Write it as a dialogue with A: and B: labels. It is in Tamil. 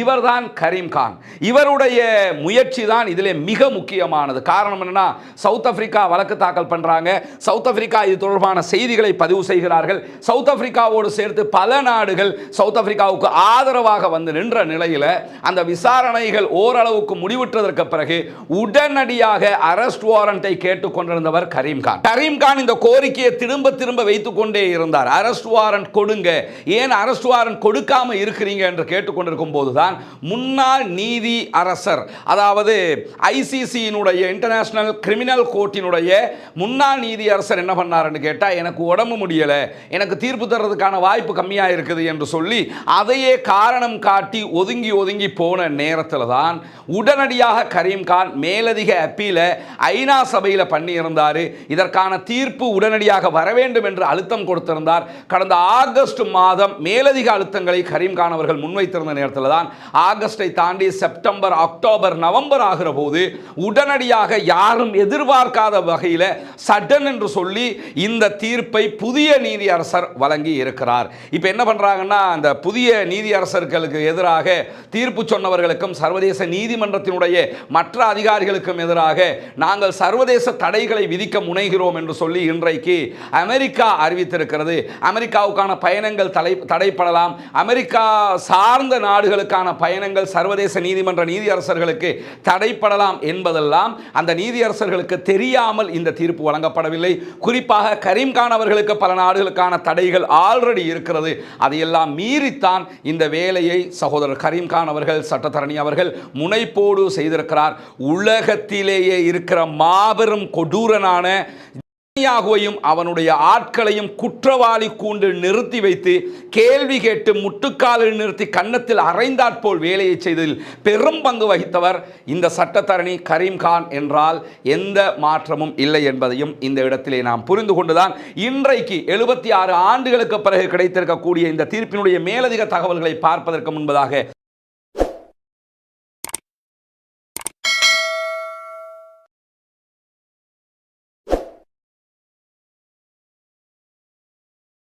A: இவர்தான் கரீம் கான். இவருடைய முயற்சி தான் இதிலே மிக முக்கியமானது. காரணம் என்னன்னா சவுத் ஆப்பிரிக்கா வழக்கு தாக்கல் பண்றாங்க. சவுத் ஆப்பிரிக்கா இது தொடர்பான செய்திகளை பதிவு செய்கிறார்கள். சவுத் ஆப்பிரிக்காவோடு சேர்த்து பல நாடுகள் சவுத் ஆப்பிரிக்காவுக்கு ஆதரவாக வந்து நின்ற நிலையில அந்த விசாரணைகள் ஓரளவுக்கு முடிவுற்றதற்கு பிறகு உடனடியாக அரெஸ்ட் வாரண்டை கேட்டுக்கொண்டிருந்தவர் கரீம் கான். கரீம் கான் இந்த கோரிக்கையை திரும்ப திரும்ப வைத்துக் கொண்டே இருந்தார். அரெஸ்ட் வாரண்ட் கொடுங்க. ஏன் அரெஸ்ட் வாரண்ட் கொடுக்காம இருக்கிறீங்க என்று கேட்டுக்கொண்டிருக்கும் போது தான் முன்னாள் நீதி அரசர். அதாவது ஐசிசியினுடைய இன்டர்நேஷனல் கிரிமினல் கோர்ட்டினுடைய முன்னாள் நீதி அரசர் என்ன பண்ணாருன்னு கேட்டால் எனக்கு உடம்பு முடியலை எனக்கு தீர்ப்பு தர்றதுக்கான வாய்ப்பு கம்மியாக இருக்குது என்று சொல்லி அதையே காரணம் காட்டி ஒதுங்கி ஒதுங்கி போன நேரத்தில் தான் உடனடியாக கரீம் கான் மேலதிக அப்பீலை ஐநா சபையில் பண்ணியிருந்தார். இதற்கான தீர்ப்பு உடனடியாக வர வேண்டும் என்று அழுத்தம் கொடுத்திருந்தார். கடந்த ஆகஸ்ட் மாதம் மேலதிக அழுத்தங்களை கரீம் கான் அவர்கள் முன்வைத்திருந்த நேரத்தில் தான் ஆகஸ்டை தாண்டி செப்டம்பர் அக்டோபர் நவம்பர் ஆகிற போது உடனடியாக யாரும் எதிர்பார்க்காத வகையில் சடன் என்று சொல்லி இந்த தீர்ப்பை புதிய நீதியரசர் வழங்கி இருக்கிறார். இப்போ என்ன பண்ணுறாங்கன்னா அந்த புதிய நீதியரசர்களுக்கு எதிராக தீர்ப்பு சொன்னவர்களுக்கும் சர்வதேச நீதிமன்றத்தினுடைய மற்ற அதிகாரிகளுக்கும் எதிராக நாங்கள் சர்வதேச தடைகளை விதிக்க முனைகிறோம் என்று சொல்லி இன்றைக்கு அமெரிக்கா அறிவித்திருக்கிறது. அமெரிக்காவுக்கான பயணங்கள் தடைப்படலாம். அமெரிக்கா சார்ந்த நாடுகளுக்கு நாடுகளுக்கான பயணங்கள் சர்வதேச நீதிமன்ற நீதியரசர்களுக்கு தடைப்படலாம் என்பதெல்லாம் அந்த நீதியரசர்களுக்கு தெரியாமல் இந்த தீர்ப்பு வழங்கப்படவில்லை. குறிப்பாக கரீம்கான் அவர்களுக்கு பல நாடுகளுக்கான தடைகள் ஆல்ரெடி இருக்கிறது. அதையெல்லாம் மீறித்தான் இந்த வேலையை சகோதரர் கரீம்கான் அவர்கள் சட்டத்தரணி அவர்கள் முனைப்போடு செய்திருக்கிறார். உலகத்திலேயே இருக்கிற மாபெரும் கொடூரனான யாகுவையும் அவனுடைய ஆட்களையும் குற்றவாளி கூண்டு நிறுத்தி வைத்து கேள்வி கேட்டு முட்டுக்காலில் நிறுத்தி கன்னத்தில் அரைந்தாற்போல் வேலையை செய்ததில் பெரும் பங்கு வகித்தவர் இந்த சட்டத்தரணி கரீம் கான் என்றால் எந்த மாற்றமும் இல்லை என்பதையும் இந்த இடத்திலே நாம் புரிந்து கொண்டுதான் இன்றைக்கு எழுபத்தி ஆறு ஆண்டுகளுக்கு பிறகு கிடைத்திருக்கக்கூடிய இந்த தீர்ப்பினுடைய மேலதிக தகவல்களை பார்ப்பதற்கு முன்பதாக